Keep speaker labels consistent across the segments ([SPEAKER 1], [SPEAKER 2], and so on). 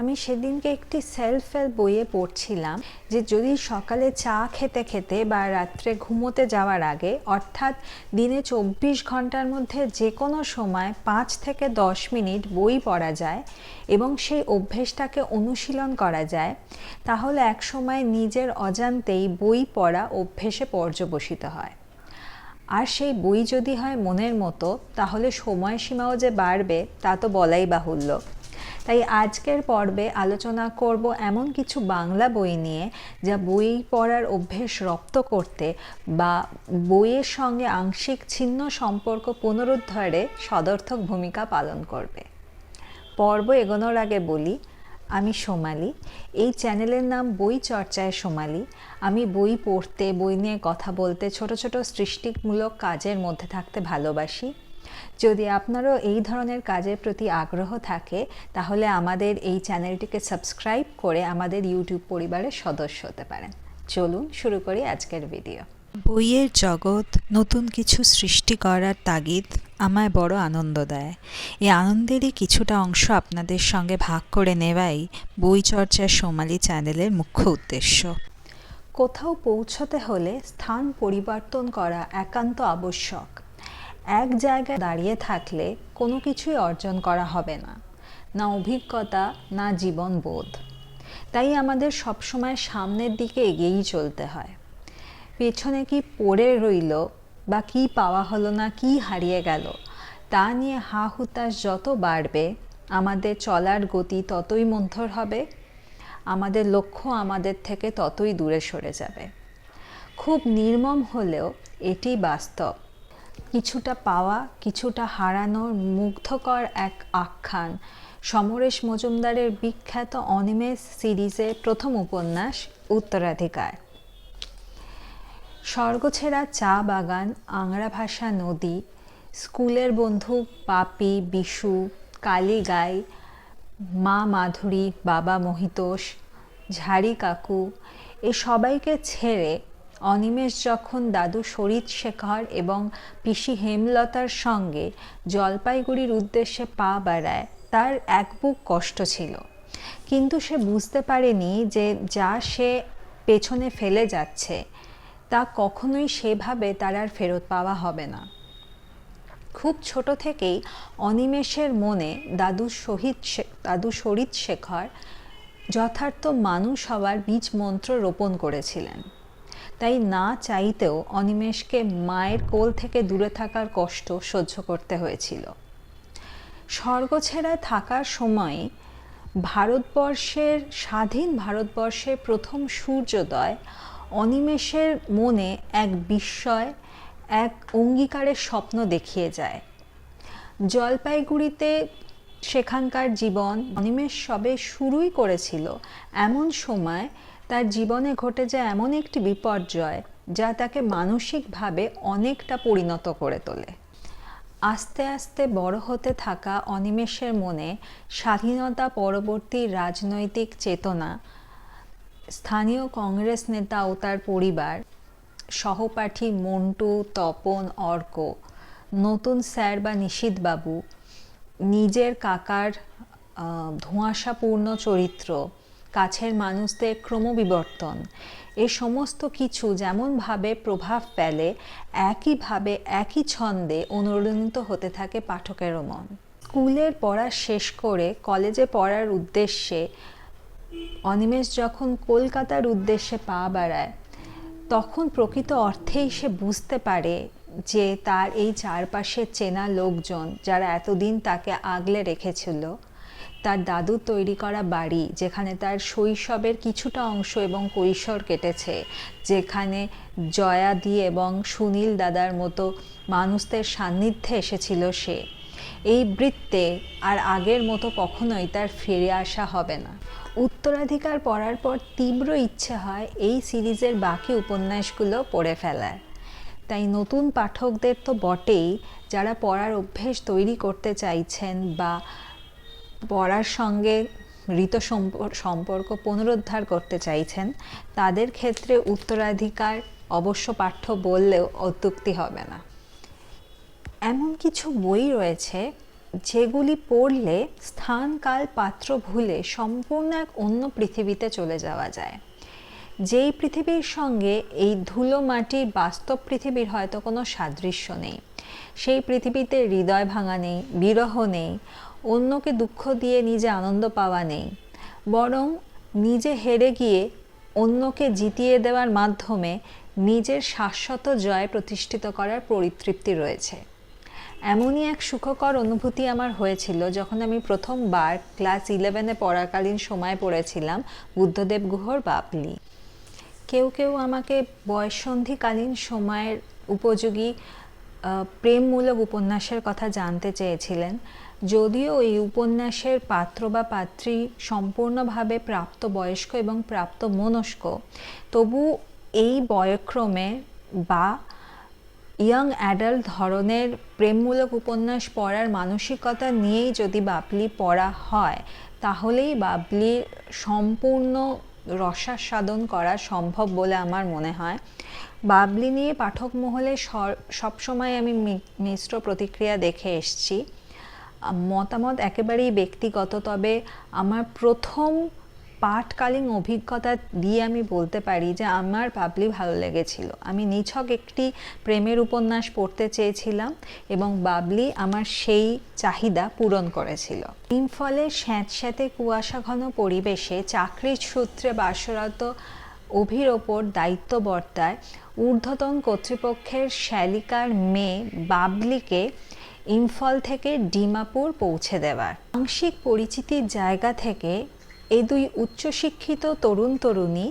[SPEAKER 1] আমি সেদিনকে একটি সেলফ হেল্প বইয়ে পড়ছিলাম যে যদি সকালে চা খেতে খেতে বা রাত্রে ঘুমোতে যাওয়ার আগে, অর্থাৎ দিনে চব্বিশ ঘণ্টার মধ্যে যে কোনো সময় পাঁচ থেকে দশ মিনিট বই পড়া যায় এবং সেই অভ্যেসটাকে অনুশীলন করা যায়, তাহলে একসময় নিজের অজান্তেই বই পড়া অভ্যেসে পর্যবসিত হয়। আর সেই বই যদি হয় মনের মতো, তাহলে সময়সীমাও যে বাড়বে, তা তো বলাই বাহুল্য। তাই আজকের পর্বে আলোচনা করব এমন কিছু বাংলা বই নিয়ে যা বই পড়ার অভ্যেস রপ্ত করতে বা বইয়ের সঙ্গে আংশিক ছিন্ন সম্পর্ক পুনরুদ্ধারে সদর্থক ভূমিকা পালন করবে। পর্ব এগোনোর আগে বলি, আমি সোমালি। এই চ্যানেলের নাম বই চর্চায় সোমালি। আমি বই পড়তে, বই নিয়ে কথা বলতে, ছোট ছোট সৃষ্টিমূলক কাজের মধ্যে থাকতে ভালোবাসি। যদি আপনারও এই ধরনের কাজের প্রতি আগ্রহ থাকে তাহলে আমাদের এই চ্যানেলটিকে সাবস্ক্রাইব করে আমাদের ইউটিউব পরিবারের সদস্য হতে পারেন। চলুন শুরু করি আজকের ভিডিও। বইয়ের জগৎ নতুন কিছু সৃষ্টি করার তাগিদ আমায় বড় আনন্দ দেয়। এই আনন্দেরই কিছুটা অংশ আপনাদের সঙ্গে ভাগ করে নেওয়াই বই চর্চার সোমালি চ্যানেলের মুখ্য উদ্দেশ্য। কোথাও পৌঁছতে হলে স্থান পরিবর্তন করা একান্ত আবশ্যক। এক জায়গায় দাঁড়িয়ে থাকলে কোনো কিছুই অর্জন করা হবে না। না অভিজ্ঞতা, না জীবন বোধ। তাই আমাদের সবসময় সামনের দিকে এগিয়েই চলতে হয়। পেছনে কি পড়ে রইল, বা কি পাওয়া হলো না, কি হারিয়ে গেল, তা নিয়ে হা হুতাশ যত বাড়বে, আমাদের চলার গতি ততই মন্থর হবে। আমাদের লক্ষ্য আমাদের থেকে ততই দূরে সরে যাবে। খুব নির্মম হলেও এটি বাস্তব। কিছুটা পাওয়া, কিছুটা হারানোর মুগ্ধকর এক আখ্যান। সমরেশ মজুমদারের বিখ্যাত অনিমেষ সিরিজের প্রথম উপন্যাস, উত্তরাধিকার। স্বর্গছেড়া চা বাগান, আংরা ভাষা নদী, স্কুলের বন্ধু পাপি বিশু, কালীগাই, মা মাধুরী, বাবা মহিতোষ, ঝাড়ি কাকু, এ সবাইকে ছেড়ে অনিমেষ যখন দাদু শরীর শেখর এবং পিসি হেমলতার সঙ্গে জলপাইগুড়ির উদ্দেশ্যে পা বাড়ায়, তার এক বুক কষ্ট ছিল। কিন্তু সে বুঝতে পারেনি যে যা সে পেছনে ফেলে যাচ্ছে, তা কখনোই সেভাবে তার আর ফেরত পাওয়া হবে না। খুব ছোট থেকেই অনিমেষের মনে দাদু শহীদ দাদু শরীদ শেখর যথার্থ মানুষ হওয়ার বীজ মন্ত্র রোপণ করেছিলেন। তাই না চাইতেও অনিমেষকে মায়ের কোল থেকে দূরে থাকার কষ্ট সহ্য করতে হয়েছিল। স্বর্গছেড়ায় থাকার সময় ভারতবর্ষের, স্বাধীন ভারতবর্ষের প্রথম সূর্যোদয় অনিমেষের মনে এক বিস্ময়, এক অঙ্গীকারের স্বপ্ন দেখিয়ে যায়। জলপাইগুড়িতে সেখানকার জীবন অনিমেষ সবে শুরুই করেছিল এমন সময় তার জীবনে ঘটে যায় এমন একটি বিপর্যয় যা তাকে মানসিকভাবে অনেকটা পরিণত করে তোলে। আস্তে আস্তে বড় হতে থাকা অনিমেষের মনে স্বাধীনতা পরবর্তী রাজনৈতিক চেতনা, স্থানীয় কংগ্রেস নেতা ও তার পরিবার, সহপাঠী মন্টু, তপন, অর্ক, নতুন স্যার বা নিশীথবাবু নিজের কাকার ধোঁয়াশাপূর্ণ চরিত্র কাছের মানুষদের ক্রমবিবর্তন। এ সমস্ত কিছু যেমনভাবে প্রভাব ফেলে, একইভাবে একই ছন্দে অনুরণিত হতে থাকে পাঠকেরও মন। স্কুলের পড়া শেষ করে কলেজে পড়ার উদ্দেশ্যে, অনিমেষ যখন কলকাতার উদ্দেশ্যে পা বাড়ায়, তখন প্রকৃত অর্থেই সে বুঝতে পারে যে তার এই চারপাশে চেনা লোকজন যারা এতদিন তাকে আগলে রেখেছিল তার দাদু তৈরি করা বাড়ি, যেখানে তার শৈশবের কিছুটা অংশ এবং কৈশোর কেটেছে, যেখানে জয়াদি এবং সুনীল দাদার মতো মানুষদের সান্নিধ্যে এসেছিল সে। এই বৃত্তে আর আগের মতো কখনোই তার ফিরে আসা হবে না। উত্তরাধিকার পড়ার পর তীব্র ইচ্ছে হয় এই সিরিজের বাকি উপন্যাসগুলো পড়ে ফেলার। তাই নতুন পাঠকদের তো বটেই, যারা পড়ার অভ্যেস তৈরি করতে চাইছেন বা পড়ার সঙ্গে ঋত সম্পর্ক পুনরুদ্ধার করতে চাইছেন, তাদের ক্ষেত্রে উত্তরাধিকার অবশ্য পাঠ্য বললেও অত্যুক্তি হবে না। এমন কিছু বই রয়েছে যেগুলি পড়লে স্থান কাল পাত্র ভুলে সম্পূর্ণ এক অন্য পৃথিবীতে চলে যাওয়া যায়। যেই পৃথিবীর সঙ্গে এই ধুলো মাটির বাস্তব পৃথিবীর হয়তো কোনো সাদৃশ্য নেই। সেই পৃথিবীতে হৃদয় ভাঙা নেই, বিরহ নেই অন্যকে দুঃখ দিয়ে নিজে আনন্দ পাওয়া নেই। বরং নিজে হেরে গিয়ে অন্যকে জিতিয়ে দেওয়ার মাধ্যমে নিজের শাশ্বত জয় প্রতিষ্ঠিত করার পরিতৃপ্তি রয়েছে। এমনই এক সুখকর অনুভূতি আমার হয়েছিল যখন আমি প্রথমবার ক্লাস ইলেভেনে পড়াকালীন সময় পড়েছিলাম বুদ্ধদেব গুহর বাবলি। কেউ কেউ আমাকে বয়ঃসন্ধিকালীন সময়ের উপযোগী প্রেমমূলক উপন্যাসের কথা জানতে চেয়েছিলেন। যদিও এই উপন্যাসের পাত্র বা পাত্রী সম্পূর্ণভাবে প্রাপ্ত বয়স্ক এবং প্রাপ্ত মনস্ক তবু এই বয়ক্রমে বা ইয়াং অ্যাডাল্ট ধরনের প্রেমমূলক উপন্যাস পড়ার মানসিকতা নিয়েই যদি বাবলি পড়া হয়, তাহলেই বাবলির সম্পূর্ণ রসাস্বাদন করা সম্ভব বলে আমার মনে হয়। বাবলি নিয়ে পাঠক মহলে সবসময় আমি মিশ্র প্রতিক্রিয়া দেখে এসছি। মতামত একেবারেই ব্যক্তিগত, তবে আমার প্রথম পাঠকালীন অভিজ্ঞতা দিয়ে আমি বলতে পারি যে আমার পাবলি ভালো লেগেছিল। আমি নিছক একটি প্রেমের উপন্যাস পড়তে চেয়েছিলাম এবং বাবলি আমার সেই চাহিদা পূরণ করেছিল। ইম্ফলে স্যাঁতস্যাঁতে কুয়াশা ঘন পরিবেশে চাকরির সূত্রে বাসরত অভির ওপর দায়িত্ব বর্তায়, ঊর্ধ্বতন কর্তৃপক্ষের শ্যালিকার মেয়ে বাবলিকে ইম্ফল থেকে ডিমাপুর পৌঁছে দেওয়ার আংশিক পরিচিতির জায়গা থেকে এই দুই উচ্চশিক্ষিত তরুণ তরুণী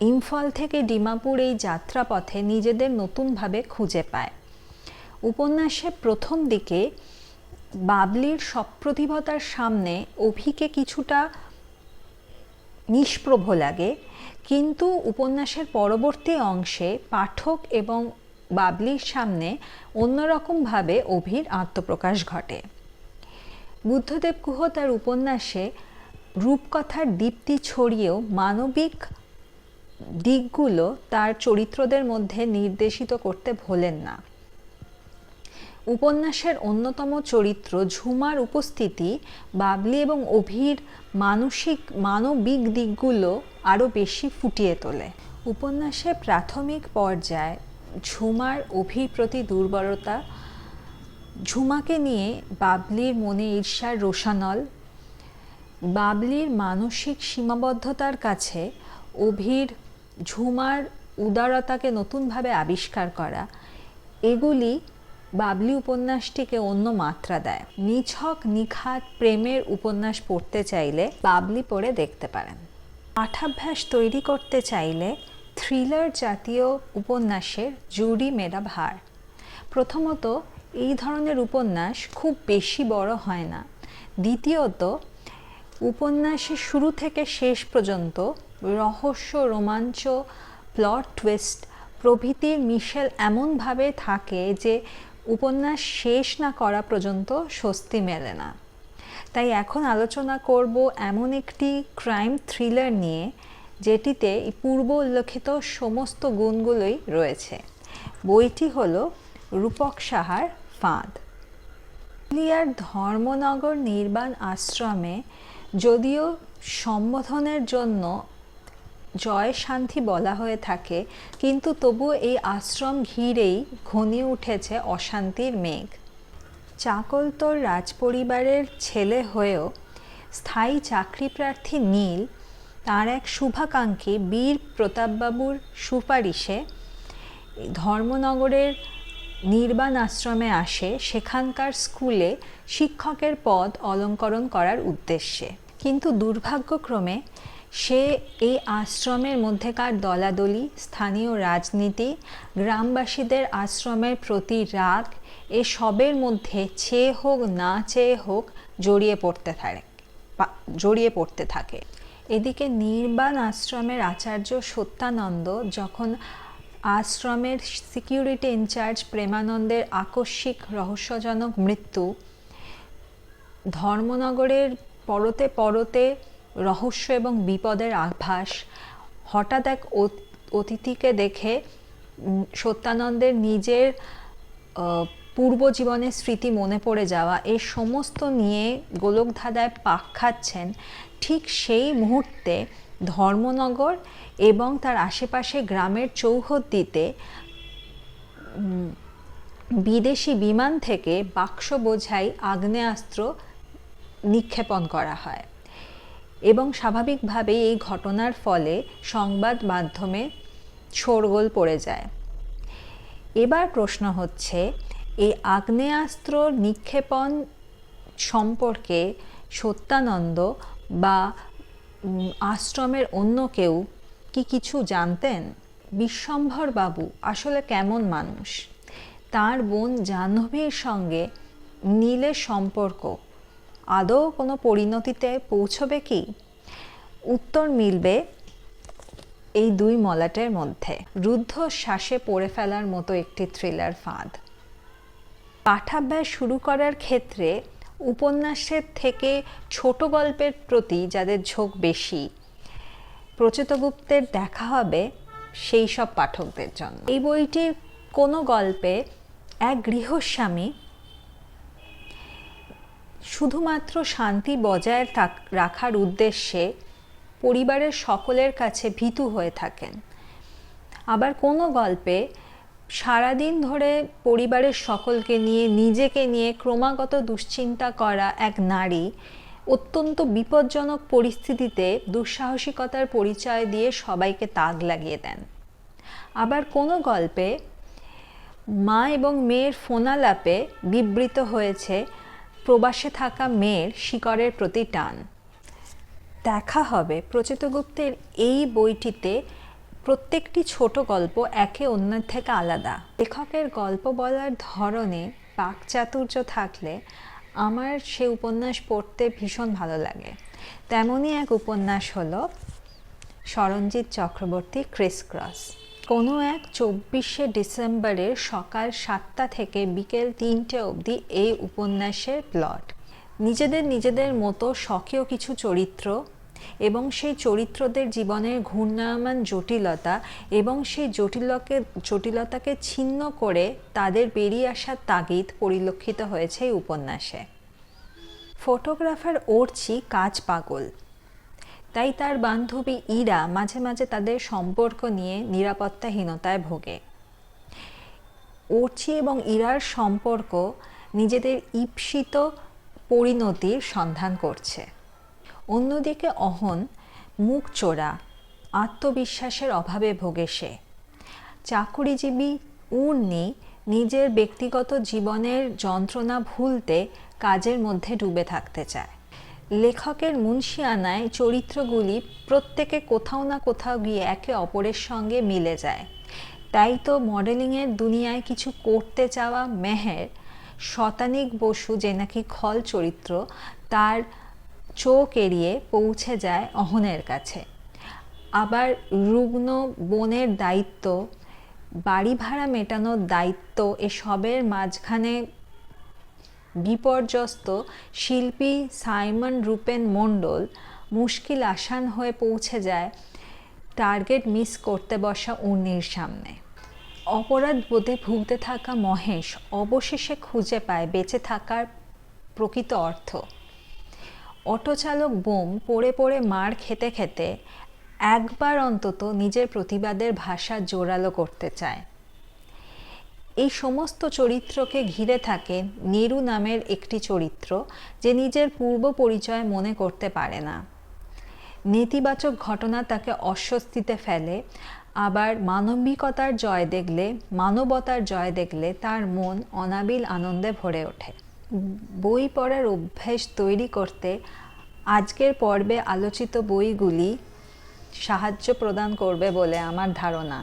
[SPEAKER 1] ইম্ফল থেকে ডিমাপুর এই যাত্রাপথে নিজেদের নতুনভাবে খুঁজে পায়। উপন্যাসে প্রথম দিকে বাবলির সপ্রতিভতার সামনে অভিকে কিছুটা নিষ্প্রভ লাগে, কিন্তু উপন্যাসের পরবর্তী অংশে পাঠক এবং বাবলির সামনে অন্যরকমভাবে অভির আত্মপ্রকাশ ঘটে। বুদ্ধদেব গুহ তার উপন্যাসে রূপকথার দীপ্তি ছড়িয়েও মানবিক দিকগুলো তার চরিত্রদের মধ্যে নির্দেশিত করতে ভোলেন না। উপন্যাসের অন্যতম চরিত্র ঝুমার উপস্থিতি বাবলি এবং অভির মানসিক, মানবিক দিকগুলো আরও বেশি ফুটিয়ে তোলে। উপন্যাসের প্রাথমিক পর্যায়ে ঝুমার অভির দুর্বলতা, ঝুমাকে নিয়ে বাবলির মনে ঈর্ষার রোশানল, বাবলির মানসিক সীমাবদ্ধতার কাছে অভির ঝুমার উদারতাকে নতুনভাবে আবিষ্কার করা, এগুলি বাবলি উপন্যাসটিকে অন্য মাত্রা দেয়। নিছক, নিখাত প্রেমের উপন্যাস পড়তে চাইলে বাবলি পড়ে দেখতে পারেন। পাঠাভ্যাস তৈরি করতে চাইলে থ্রিলার জাতীয় উপন্যাসের জুড়ি মেরা ভার। প্রথমত, এই ধরনের উপন্যাস খুব বেশি বড় হয় না। দ্বিতীয়ত, উপন্যাসের শুরু থেকে শেষ পর্যন্ত রহস্য, রোমাঞ্চ, প্লট টুইস্ট প্রভৃতির মিশেল এমনভাবে থাকে যে উপন্যাস শেষ না করা পর্যন্ত স্বস্তি মেলে না। তাই এখন আলোচনা করব এমন একটি ক্রাইম থ্রিলার নিয়ে যেটিতে পূর্ব উল্লেখিত সমস্ত গুণগুলোই রয়েছে। বইটি হল রূপক সাহার ফাঁদ। পুরুলিয়ার ধর্মনগর নির্বাণ আশ্রমে যদিও সম্বোধনের জন্য জয় শান্তি বলা হয়ে থাকে, কিন্তু তবুও এই আশ্রম ঘিরেই ঘনিয়ে উঠেছে অশান্তির মেঘ। চাকলতোর রাজপরিবারের ছেলে হয়েও স্থায়ী চাকরিপ্রার্থী নীল তার এক শুভাকাঙ্ক্ষী বীর প্রতাপবাবুর সুপারিশে ধর্মনগরের নির্বাণ আশ্রমে আসে সেখানকার স্কুলে শিক্ষকের পদ অলঙ্করণ করার উদ্দেশ্যে। কিন্তু দুর্ভাগ্যক্রমে সে এই আশ্রমের মধ্যেকার দলাদলি, স্থানীয় রাজনীতি, গ্রামবাসীদের আশ্রমের প্রতি রাগ এসবের মধ্যে চেয়ে হোক না চেয়ে হোক জড়িয়ে পড়তে থাকে জড়িয়ে পড়তে থাকে। এদিকে নির্বাণ আশ্রমের আচার্য সত্যানন্দ যখন আশ্রমের সিকিউরিটি ইনচার্জ প্রেমানন্দের আকস্মিক রহস্যজনক মৃত্যু, ধর্মনগরের পরতে পরতে রহস্য এবং বিপদের আভাস, হঠাৎ এক অতিথিকে দেখে সত্যানন্দের নিজের পূর্ব জীবনের স্মৃতি মনে পড়ে যাওয়া, এ সমস্ত নিয়ে গোলকধাঁধায় পাক খাচ্ছেন, ঠিক সেই মুহূর্তে ধর্মনগর এবং তার আশেপাশে গ্রামের চৌহদ্দিতে বিদেশি বিমান থেকে বাক্স বোঝাই আগ্নেয়াস্ত্র নিক্ষেপণ করা হয়। এবং স্বাভাবিকভাবেই এই ঘটনার ফলে সংবাদ মাধ্যমে শোরগোল পড়ে যায়। এবার প্রশ্ন হচ্ছে এই আগ্নেয়াস্ত্র নিক্ষেপণ সম্পর্কে সত্যানন্দ বা আশ্রমের অন্য কেউ কি কিছু জানতেন? বিশ্বম্ভর বাবু আসলে কেমন মানুষ? তার বোন জাহ্নবীর সঙ্গে নীলের সম্পর্ক। আদৌ কোনো পরিণতিতে পৌঁছবে কি? উত্তর মিলবে এই দুই মলাটের মধ্যে। রুদ্ধ শ্বাসে পড়ে ফেলার মতো একটি থ্রিলার ফাঁদ। পাঠাভ্যাস শুরু করার ক্ষেত্রে উপন্যাসের থেকে ছোট গল্পের প্রতি যাদের ঝোঁক বেশি, প্রচেতগুপ্তের দেখা হবে সেই সব পাঠকদের জন্য। এই বইটির কোনো গল্পে এক গৃহস্বামী শুধুমাত্র শান্তি বজায় রাখার উদ্দেশ্যে পরিবারের সকলের কাছে ভীতু হয়ে থাকেন। আবার কোনো গল্পে সারাদিন ধরে পরিবারের সকলকে নিয়ে, নিজেকে নিয়ে ক্রমাগত দুশ্চিন্তা করা এক নারী অত্যন্ত বিপজ্জনক পরিস্থিতিতে দুঃসাহসিকতার পরিচয় দিয়ে সবাইকে তাগ লাগিয়ে দেন। আবার কোনো গল্পে মা এবং মেয়ের ফোনালাপে বিবৃত হয়েছে, প্রবাসে থাকা মেয়ের শিকড়ের প্রতি টান। দেখা হবে। প্রচিতগুপ্তের এই বইটিতে প্রত্যেকটি ছোট গল্প একে অন্যের থেকে আলাদা। লেখকের গল্প বলার ধরনে বাকচাতুর্য থাকলে আমার সে উপন্যাস পড়তে ভীষণ ভালো লাগে। তেমনই এক উপন্যাস হলো সরঞ্জিৎ চক্রবর্তী ক্রিস ক্রস। কোনো এক চব্বিশে ডিসেম্বরের সকাল সাতটা থেকে বিকেল তিনটে অবধি এই উপন্যাসের প্লট। নিজেদের নিজেদের মতো স্বকীয় কিছু চরিত্র এবং সেই চরিত্রদের জীবনের ঘূর্ণায়মান জটিলতা এবং সেই জটিলকে, জটিলতাকে ছিন্ন করে তাদের বেরিয়ে আসার তাগিদ পরিলক্ষিত হয়েছে এই উপন্যাসে। ফটোগ্রাফার ওরচি কাজ পাগল। তাই তার বান্ধবী ইরা মাঝে মাঝে তাদের সম্পর্ক নিয়ে নিরাপত্তাহীনতায় ভোগে। ওরচি এবং ইরার সম্পর্ক নিজেদের ঈপ্সিত পরিণতির সন্ধান করছে। অন্যদিকে অহন মুখ চোরা, আত্মবিশ্বাসের অভাবে ভোগে সে। চাকুরিজীবী উর্নি নিজের ব্যক্তিগত জীবনের যন্ত্রণা ভুলতে কাজের মধ্যে ডুবে থাকতে চায়। লেখকের মুন্সিয়ানায় চরিত্রগুলি প্রত্যেকে কোথাও না কোথাও গিয়ে একে অপরের সঙ্গে মিলে যায়। তাই তো মডেলিংয়ের দুনিয়ায় কিছু করতে চাওয়া মেহের, শতানিক বসু যে নাকি খল চরিত্র, তার চোখ এড়িয়ে পৌঁছে যায় অহনের কাছে। আবার রুগ্ন বোনের দায়িত্ব, বাড়ি ভাড়া মেটানোর দায়িত্ব, এসবের মাঝখানে বিপর্যস্ত শিল্পী সাইমন রূপেন মণ্ডল মুশকিল আসান হয়ে পৌঁছে যায় টার্গেট মিস করতে বসা উর্নির সামনে। অপরাধ বোধে ভুগতে থাকা মহেশ অবশেষে খুঁজে পায় বেঁচে থাকার প্রকৃত অর্থ। অটোচালক বোম পড়ে পড়ে মার খেতে খেতে একবার অন্তত নিজের প্রতিবাদের ভাষা জোরালো করতে চায়। এই সমস্ত চরিত্রকে ঘিরে থাকে নেরু নামের একটি চরিত্র যে নিজের পূর্ব পরিচয় মনে করতে পারে না। নেতিবাচক ঘটনা তাকে অস্বস্তিতে ফেলে, আবার মানবিকতার জয় দেখলে, মানবতার জয় দেখলে তার মন অনাবিল আনন্দে ভরে ওঠে। বই পড়ার অভ্যেস তৈরি করতে আজকের পর্বে আলোচিত বইগুলি সাহায্য প্রদান করবে বলে আমার ধারণা।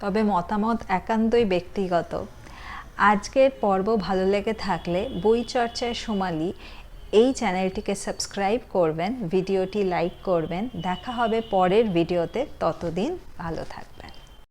[SPEAKER 1] তবে মতামত একান্তই ব্যক্তিগত। আজকের পর্ব ভালো লেগে থাকলে বই চর্চায় সোমালি এই চ্যানেলটিকে সাবস্ক্রাইব করবেন, ভিডিওটি লাইক করবেন। দেখা হবে পরের ভিডিওতে। ততদিন ভালো থাকবেন